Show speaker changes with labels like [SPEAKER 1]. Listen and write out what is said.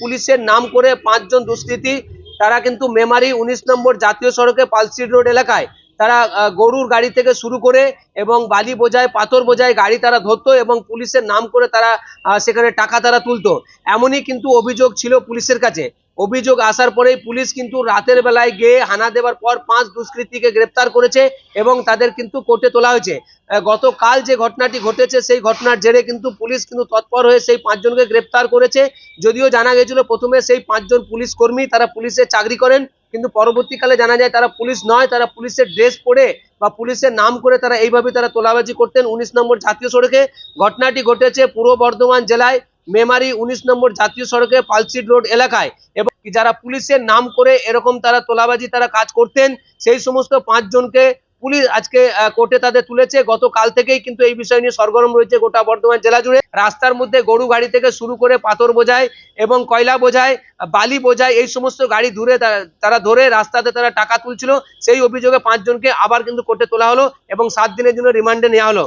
[SPEAKER 1] পুলিশের নাম করে পাঁচজন দুষ্কৃতী, তারা কিন্তু মেমারি উনিশ নম্বর জাতীয় সড়কে পালসিড রোড এলাকায় তারা গরুর গাড়ি থেকে শুরু করে এবং বালি বোঝায়, পাথর বোঝায়, গাড়ি তারা ধরতো এবং পুলিশের নাম করে তারা সেখানে টাকা তারা তুলতো। এমনই কিন্তু অভিযোগ ছিল পুলিশের কাছে। অভিযোগ আসার পরেই পুলিশ কিন্তু রাতের বেলায় গিয়ে হানা দেওয়ার পর পাঁচ দুষ্কৃতীকে গ্রেপ্তার করেছে এবং তাদের কিন্তু কোর্টে তোলা হয়েছে। গতকাল যে ঘটনাটি ঘটেছে, সেই ঘটনার জেরে কিন্তু পুলিশ কিন্তু তৎপর হয়ে সেই পাঁচজনকে গ্রেপ্তার করেছে। যদিও জানা গেছিল প্রথমে সেই পাঁচজন পুলিশ কর্মী, তারা পুলিশে চাকরি করেন, কিন্তু পরবর্তীকালে জানা যায় তারা পুলিশ নয়, তারা পুলিশের ড্রেস পরে বা পুলিশের নাম করে তারা এইভাবে তারা তোলাবাজি করতেন। উনিশ নম্বর জাতীয় সড়কে ঘটনাটি ঘটেছে পূর্ব বর্ধমান জেলায়। মেমারি উনিশ নম্বর জাতীয় সড়কে পালসিড রোড এলাকায়। এবং যারা পুলিশের নাম করে এরকম তারা তোলাবাজি তারা কাজ করতেন, সেই সমস্ত পাঁচজনকে পুলিশ আজকে কোর্টে তাদের তুলেছে। গতকাল থেকেই কিন্তু এই বিষয় নিয়ে সরগরম রয়েছে গোটা বর্ধমান জেলা জুড়ে। রাস্তার মধ্যে গরু গাড়ি থেকে শুরু করে পাথর বোঝায় এবং কয়লা বোঝায়, বালি বোঝায়, এই সমস্ত গাড়ি ধরে তারা ধরে রাস্তাতে তারা টাকা তুলছিল। সেই অভিযোগে পাঁচজনকে আবার কিন্তু কোর্টে তোলা হলো এবং সাত দিনের জন্য রিমান্ডে নেওয়া হলো।